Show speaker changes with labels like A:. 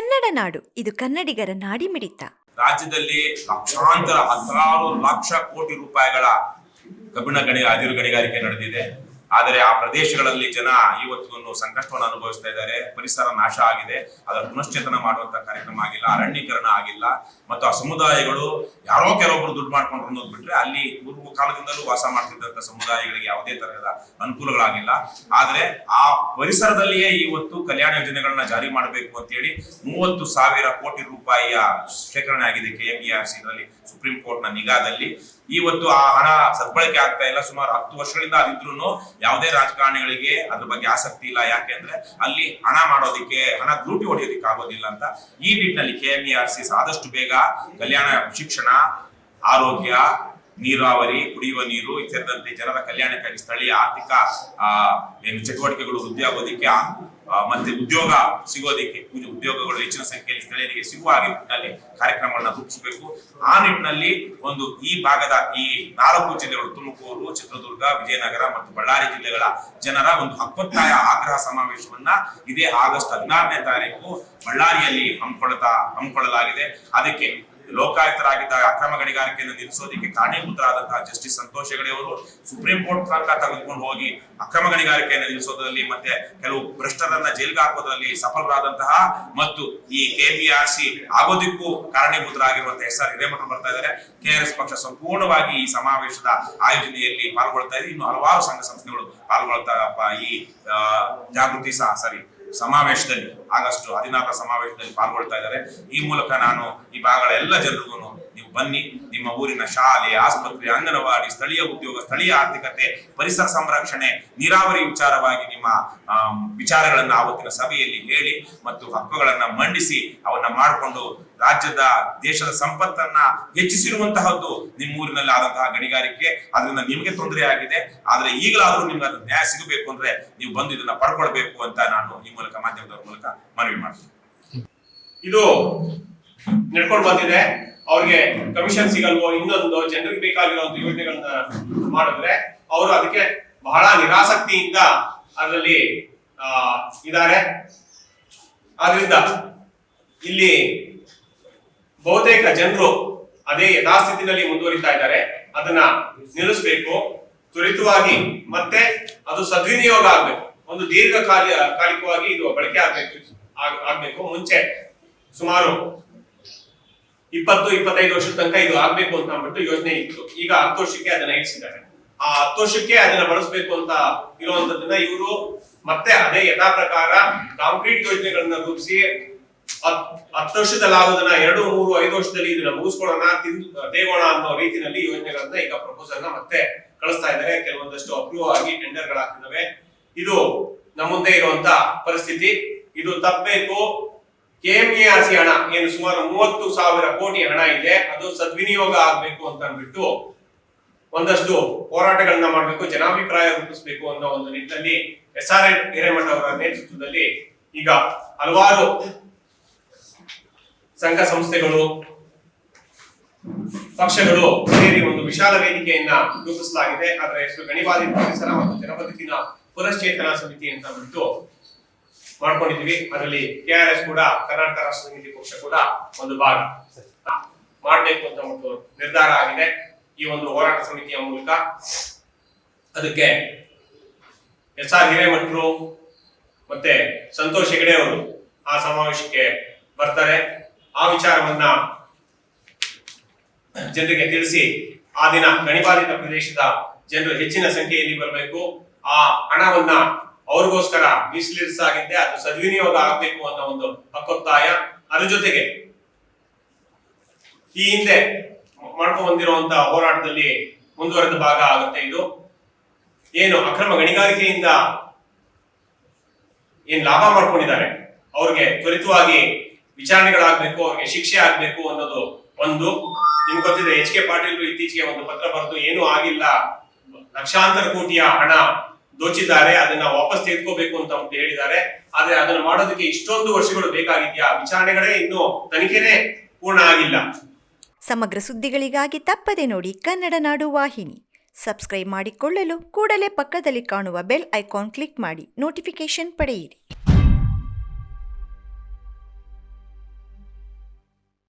A: ಕನ್ನಡ ನಾಡು, ಇದು ಕನ್ನಡಿಗರ ನಾಡಿ ಮಿಡಿತ
B: ರಾಜ್ಯದಲ್ಲಿ ಲಕ್ಷಾಂತರ ಹತ್ತಾರು ಲಕ್ಷ ಕೋಟಿ ರೂಪಾಯಿಗಳ ಕಬ್ಬಿಣ ಗಣಿ ಅದಿರು ಗಣಿಗಾರಿಕೆ ನಡೆದಿದೆ. ಆದರೆ ಆ ಪ್ರದೇಶಗಳಲ್ಲಿ ಜನ ಇವತ್ತಿಗೂ ಸಂಕಷ್ಟವನ್ನು ಅನುಭವಿಸ್ತಾ ಇದ್ದಾರೆ. ಪರಿಸರ ನಾಶ ಆಗಿದೆ. ಅದರ ಪುನಶ್ಚೇತನ ಮಾಡುವಂತ ಕಾರ್ಯಕ್ರಮ ಆಗಿಲ್ಲ, ಅರಣ್ಯೀಕರಣ ಆಗಿಲ್ಲ. ಮತ್ತು ಆ ಸಮುದಾಯಗಳು ಯಾರೋ ಕೆಲವೊಬ್ರು ದುಡ್ಡು ಮಾಡ್ಕೊಂಡು ಅನ್ನೋದು ಬಿಟ್ರೆ ಅಲ್ಲಿ ಪೂರ್ವ ಕಾಲದಿಂದಲೂ ವಾಸ ಮಾಡ್ತಿದ್ದಂತ ಸಮುದಾಯಗಳಿಗೆ ಯಾವುದೇ ತರಹದ ಅನುಕೂಲಗಳಾಗಿಲ್ಲ. ಆದ್ರೆ ಆ ಪರಿಸರದಲ್ಲಿಯೇ ಇವತ್ತು ಕಲ್ಯಾಣ ಯೋಜನೆಗಳನ್ನ ಜಾರಿ ಮಾಡಬೇಕು ಅಂತ ಹೇಳಿ ಮೂವತ್ತು ಸಾವಿರ ಕೋಟಿ ರೂಪಾಯಿಯ ಶೇಖರಣೆ ಆಗಿದೆ K M R C supreme ಕೋರ್ಟ್ನ ನಿಗಾದಲ್ಲಿ. ಇವತ್ತು ಆ ಹಣ ಸದ್ಬಳಕೆ ಆಗ್ತಾ ಇಲ್ಲ. ಸುಮಾರು ಹತ್ತು ವರ್ಷಗಳಿಂದ ಅದಿದ್ರು ಯಾವುದೇ ರಾಜಕಾರಣಿಗಳಿಗೆ ಅದ್ರ ಬಗ್ಗೆ ಆಸಕ್ತಿ ಇಲ್ಲ. ಯಾಕೆಂದ್ರೆ ಅಲ್ಲಿ ಹಣ ಮಾಡೋದಿಕ್ಕೆ, ಹಣ ಗ್ರೂಟಿ ಹೊಡೆಯೋದಿಕ್ಕೆ ಆಗೋದಿಲ್ಲ ಅಂತ. ಈ ನಿಟ್ಟಿನಲ್ಲಿ ಕೆ ಎಂ ಆರ್ ಸಿ ಆದಷ್ಟು ಬೇಗ ಕಲ್ಯಾಣ, ಶಿಕ್ಷಣ, ಆರೋಗ್ಯ ನೀರಾವರಿ, ಕುಡಿಯುವ ನೀರು ಸೇರಿದಂತೆ ಜನರ ಕಲ್ಯಾಣಕ್ಕಾಗಿ ಸ್ಥಳೀಯ ಆರ್ಥಿಕ ಏನು ಚಟುವಟಿಕೆಗಳು ವೃದ್ಧಿ ಆಗೋದಕ್ಕೆ ಮತ್ತೆ ಉದ್ಯೋಗ ಸಿಗೋದಕ್ಕೆ ಉದ್ಯ- ಉದ್ಯೋಗಗಳು ಹೆಚ್ಚಿನ ಸಂಖ್ಯೆಯಲ್ಲಿ ಸ್ಥಳೀಯರಿಗೆ ಸಿಗುವ ಹಾಗೆ ನಿಟ್ಟಿನಲ್ಲಿ ಕಾರ್ಯಕ್ರಮಗಳನ್ನ ರೂಪಿಸಬೇಕು. ಆ ನಿಟ್ಟಿನಲ್ಲಿ ಒಂದು ಈ ಭಾಗದ ಈ ನಾಲ್ಕು ಜಿಲ್ಲೆಗಳು ತುಮಕೂರು, ಚಿತ್ರದುರ್ಗ, ವಿಜಯನಗರ ಮತ್ತು ಬಳ್ಳಾರಿ ಜಿಲ್ಲೆಗಳ ಜನರ ಒಂದು ಹಕ್ಕೊತ್ತಾಯ ಆಗ್ರಹ ಸಮಾವೇಶವನ್ನ ಇದೇ ಆಗಸ್ಟ್ ಹದಿನಾರನೇ ತಾರೀಕು ಬಳ್ಳಾರಿಯಲ್ಲಿ ಹಮ್ಮಿಕೊಳ್ಳತಾ ಹಮ್ಮಿಕೊಳ್ಳಲಾಗಿದೆ. ಅದಕ್ಕೆ ಲೋಕಾಯುಕ್ತರಾಗಿದ್ದ ಅಕ್ರಮ ಗಣಿಗಾರಿಕೆಯನ್ನು ನಿಲ್ಲಿಸೋದಕ್ಕೆ ಕಾರಣೀಭೂತರಾದಂತಹ ಜಸ್ಟಿಸ್ ಸಂತೋಷ್ ಹೆಗಡೆ ಅವರು ಸುಪ್ರೀಂ ಕೋರ್ಟ್ ತನಕ ತೆಗೆದುಕೊಂಡು ಹೋಗಿ ಅಕ್ರಮ ಗಣಿಗಾರಿಕೆಯನ್ನು ನಿಲ್ಲಿಸೋದ್ರಲ್ಲಿ ಮತ್ತೆ ಕೆಲವು ಭ್ರಷ್ಟರನ್ನ ಜೈಲಿಗೆ ಹಾಕೋದ್ರಲ್ಲಿ ಸಫಲರಾದಂತಹ ಮತ್ತು ಈ ಕೆಬಿಆರ್ ಸಿ ಆಗೋದಿಕ್ಕೂ ಕಾರಣೀಭೂತರಾಗಿರುವಂತಹ ಎಸ್ ಆರ್ ಹಿರೇಮಠ ಬರ್ತಾ ಇದ್ದಾರೆ. ಕೆಆರ್ಎಸ್ ಪಕ್ಷ ಸಂಪೂರ್ಣವಾಗಿ ಈ ಸಮಾವೇಶದ ಆಯೋಜನೆಯಲ್ಲಿ ಪಾಲ್ಗೊಳ್ತಾ ಇದೆ. ಇನ್ನು ಹಲವಾರು ಸಂಘ ಸಂಸ್ಥೆಗಳು ಪಾಲ್ಗೊಳ್ತಾ, ಈ ಜಾಗೃತಿ ಸಹ ಸರಿ ಸಮಾವೇಶದಲ್ಲಿ ಆಗಸ್ಟ್ ಹದಿನಾಲ್ಕರ ಸಮಾವೇಶದಲ್ಲಿ ಪಾಲ್ಗೊಳ್ತಾ ಇದ್ದಾರೆ. ಈ ಮೂಲಕ ನಾನು ಈ ಭಾಗಗಳ ಎಲ್ಲ ಜನರಿಗೂ ನೀವು ಬನ್ನಿ, ನಿಮ್ಮ ಊರಿನ ಶಾಲೆ, ಆಸ್ಪತ್ರೆ, ಅಂಗನವಾಡಿ, ಸ್ಥಳೀಯ ಉದ್ಯೋಗ, ಸ್ಥಳೀಯ ಆರ್ಥಿಕತೆ, ಪರಿಸರ ಸಂರಕ್ಷಣೆ, ನೀರಾವರಿ ವಿಚಾರವಾಗಿ ನಿಮ್ಮ ವಿಚಾರಗಳನ್ನು ಆವತ್ತಿನ ಸಭೆಯಲ್ಲಿ ಹೇಳಿ ಮತ್ತು ಹಕ್ಕುಗಳನ್ನ ಮಂಡಿಸಿ ಅವನ್ನ ಮಾಡಿಕೊಂಡು ರಾಜ್ಯದ, ದೇಶದ ಸಂಪತ್ತನ್ನ ಹೆಚ್ಚಿಸಿರುವಂತಹದ್ದು ನಿಮ್ಮ ಊರಿನಲ್ಲಿ ಆದಂತಹ ಗಣಿಗಾರಿಕೆ. ಅದರಿಂದ ನಿಮಗೆ ತೊಂದರೆ ಆಗಿದೆ. ಆದ್ರೆ ಈಗಲಾದ್ರೂ ನಿಮ್ಗೆ ಅದು ನ್ಯಾಯ ಸಿಗಬೇಕು ಅಂದ್ರೆ ನೀವು ಬಂದು ಇದನ್ನ ಪಡ್ಕೊಳ್ಬೇಕು ಅಂತ ನಾನು ಈ ಮೂಲಕ ಮಾಧ್ಯಮದವರ ಮೂಲಕ ಮನವಿ ಮಾಡ್ತೀನಿ.
C: ಇದು ನಡ್ಕೊಂಡು ಬಂದಿದೆ. ಅವ್ರಿಗೆ ಕಮಿಷನ್ ಸಿಗಲ್ವೋ, ಇನ್ನೊಂದು, ಜನರಿಗೆ ಬೇಕಾಗಿರೋ ಯೋಜನೆಗಳನ್ನ ಮಾಡಿದ್ರೆ ಅವರು ಅದಕ್ಕೆ ಬಹಳ ನಿರಾಸಕ್ತಿಯಿಂದ ಅದರಲ್ಲಿ ಇದ್ದಾರೆ. ಆದ್ರಿಂದ ಇಲ್ಲಿ ಬಹುತೇಕ ಜನರು ಅದೇ ಯಥಾಸ್ಥಿತಿನಲ್ಲಿ ಮುಂದುವರಿತಾ ಇದ್ದಾರೆ. ಅದನ್ನ ನಿಲ್ಲಿಸಬೇಕು. ತ್ವರಿತವಾಗಿ ಮತ್ತೆ ಅದು ಸದ್ವಿನಿಯೋಗ ಆಗ್ಬೇಕು. ಒಂದು ದೀರ್ಘಕಾಲ, ಕಾಲಿಕವಾಗಿ ಇದು ಬಳಕೆ ಆಗ್ಬೇಕು, ಆಗ್- ಆಗ್ಬೇಕು. ಮುಂಚೆ ಸುಮಾರು ಇಪ್ಪತ್ತು, ಇಪ್ಪತ್ತೈದು ವರ್ಷದ ತನಕ ಇದು ಆಗ್ಬೇಕು ಅಂತ ಅಂದ್ಬಿಟ್ಟು ಯೋಜನೆ ಇತ್ತು. ಈಗ ಹತ್ತು ವರ್ಷಕ್ಕೆ ಅದನ್ನ ಇಳಿಸಿದ್ದಾರೆ ಆ ಹತ್ತು ವರ್ಷಕ್ಕೆ ಅದನ್ನ ಬಳಸಬೇಕು ಅಂತ ಇರುವಂತದ್ದನ್ನ ಇವರು ಮತ್ತೆ ಅದೇ ಯಥಾ ಪ್ರಕಾರ ಕಾಂಕ್ರೀಟ್ ಯೋಜನೆಗಳನ್ನ ರೂಪಿಸಿ ಹತ್- ಹತ್ತು ವರ್ಷದಲ್ಲಿ ಆಗೋದನ್ನ ಎರಡು, ಮೂರು, ಐದು ವರ್ಷದಲ್ಲಿ ಇದನ್ನ ಮುಗಿಸ್ಕೊಳ್ಳೋಣ, ತಿಂದು, ತೇಗೋಣ ಅನ್ನೋ ರೀತಿಯಲ್ಲಿ ಯೋಜನೆಗಳನ್ನ ಈಗ ಪ್ರಪೋಸಲ್ ಮತ್ತೆ ಕಳಿಸ್ತಾ ಇದ್ದಾರೆ. ಕೆಲವೊಂದಷ್ಟು ಅಪ್ರೂವ್ ಆಗಿ ಟೆಂಡರ್ ಗಳಾಗ್ತಿದಾವೆ ಇದು ನಮ್ಮ ಮುಂದೆ ಇರುವಂತ ಪರಿಸ್ಥಿತಿ. ಇದು ತಪ್ಪಬೇಕು. ಕೆಎಂಎಆರ್ಸಿ ಹಣ, ಏನು ಸುಮಾರು ಮೂವತ್ತು ಸಾವಿರ ಕೋಟಿ ಹಣ ಇದೆ, ಅದು ಸದ್ವಿನಿಯೋಗ ಆಗ್ಬೇಕು ಅಂತ ಅಂದ್ಬಿಟ್ಟು ಒಂದಷ್ಟು ಹೋರಾಟಗಳನ್ನ ಮಾಡಬೇಕು, ಜನಾಭಿಪ್ರಾಯ ರೂಪಿಸಬೇಕು ಅನ್ನೋ ಒಂದು ನಿಟ್ಟಿನಲ್ಲಿ ಎಸ್ ಆರ್ ಹಿರೇಮಠ ಅವರ ನೇತೃತ್ವದಲ್ಲಿ ಈಗ ಹಲವಾರು ಸಂಘ ಸಂಸ್ಥೆಗಳು, ಪಕ್ಷಗಳು ಸೇರಿ ಒಂದು ವಿಶಾಲ ವೇದಿಕೆಯನ್ನ ರೂಪಿಸಲಾಗಿದೆ. ಅದರ ಹೆಸರು ಗಣಿವಾದಿ ಪರಿಸರ ಮತ್ತು ಜನಬದುಕಿನ ಪುನಶ್ಚೇತನ ಸಮಿತಿ ಅಂತ ಅಂದ್ಬಿಟ್ಟು ಮಾಡ್ಕೊಂಡಿದ್ವಿ ಅದರಲ್ಲಿ ಕೆ ಆರ್ ಎಸ್ ಕೂಡ, ಕರ್ನಾಟಕ ರಾಷ್ಟ್ರ ಸಮಿತಿ ಪಕ್ಷ ಕೂಡ ಒಂದು ಭಾಗ. ಮಾಡಬೇಕು ಅಂತ ಒಂದು ನಿರ್ಧಾರ ಆಗಿದೆ. ಈ ಒಂದು ಹೋರಾಟ ಸಮಿತಿಯ ಮೂಲಕ. ಅದಕ್ಕೆ ಎಸ್ ಆರ್ ಹಿರೇಮಠರು ಮತ್ತೆ ಸಂತೋಷ್ ಹೆಗಡೆ ಅವರು ಆ ಸಮಾವೇಶಕ್ಕೆ ಬರ್ತಾರೆ. ಆ ವಿಚಾರವನ್ನ ಜನರಿಗೆ ತಿಳಿಸಿ ಆ ದಿನ ಗಣಿಬಾಧಿತ ಪ್ರದೇಶದ ಜನರು ಹೆಚ್ಚಿನ ಸಂಖ್ಯೆಯಲ್ಲಿ ಬರಬೇಕು. ಆ ಹಣವನ್ನ ಅವ್ರಿಗೋಸ್ಕರ ಆಗಿದ್ದೆ ಅದು ಸದ್ವಿನಿಯೋಗ ಆಗಬೇಕು ಅನ್ನೋ ಒಂದು ಹಕ್ಕೊತ್ತಾಯ ಅದ್ರ ಜೊತೆಗೆ ಈ ಹಿಂದೆ ಮಾಡ್ಕೊಂಡು ಬಂದಿರುವಂತಹ ಹೋರಾಟದಲ್ಲಿ ಮುಂದುವರೆದ ಭಾಗ ಆಗುತ್ತೆ ಇದು. ಏನು ಅಕ್ರಮ ಗಣಿಗಾರಿಕೆಯಿಂದ ಏನ್ ಲಾಭ ಮಾಡ್ಕೊಂಡಿದ್ದಾರೆ? ಅವ್ರಿಗೆ ತ್ವರಿತವಾಗಿ ವಿಚಾರಣೆಗಳಾಗಬೇಕು, ಅವ್ರಿಗೆ ಶಿಕ್ಷೆ ಆಗ್ಬೇಕು ಅನ್ನೋದು ಒಂದು. ನಿಮ್ಗೆ ಗೊತ್ತಿದೆ, ಎಚ್ ಕೆ ಪಾಟೀಲ್ ಇತ್ತೀಚೆಗೆ ಒಂದು ಪತ್ರ ಬರೆದು ಏನೂ ಆಗಿಲ್ಲ. ಲಕ್ಷಾಂತರ ಕೋಟಿಯ ಹಣ ದೋಚಿದ್ದಾರೆ, ಅದನ್ನ ವಾಪಸ್ ತೆಗೆದುಕೋಬೇಕು ಅಂತ ಹೇಳಿದ್ದಾರೆ. ಆದ್ರೆ ಅದನ್ನ ಮಾಡೋದಕ್ಕೆ ಇಷ್ಟೊಂದು ವರ್ಷಗಳು ಬೇಕಾಗಿದ್ಯಾ? ವಿಚಾರಣೆಗಳೇ ಇನ್ನು ತನಿಖೆನೇ ಪೂರ್ಣ ಆಗಿಲ್ಲ.
A: ಸಮಗ್ರ ಸುದ್ದಿಗಳಿಗಾಗಿ ತಪ್ಪದೆ ನೋಡಿ ಕನ್ನಡ ನಾಡು ವಾಹಿನಿ. ಸಬ್ಸ್ಕ್ರೈಬ್ ಮಾಡಿಕೊಳ್ಳಲು ಕೂಡಲೇ ಪಕ್ಕದಲ್ಲಿ ಕಾಣುವ ಬೆಲ್ ಐಕಾನ್ ಕ್ಲಿಕ್ ಮಾಡಿ ನೋಟಿಫಿಕೇಶನ್ ಪಡೆಯಿರಿ.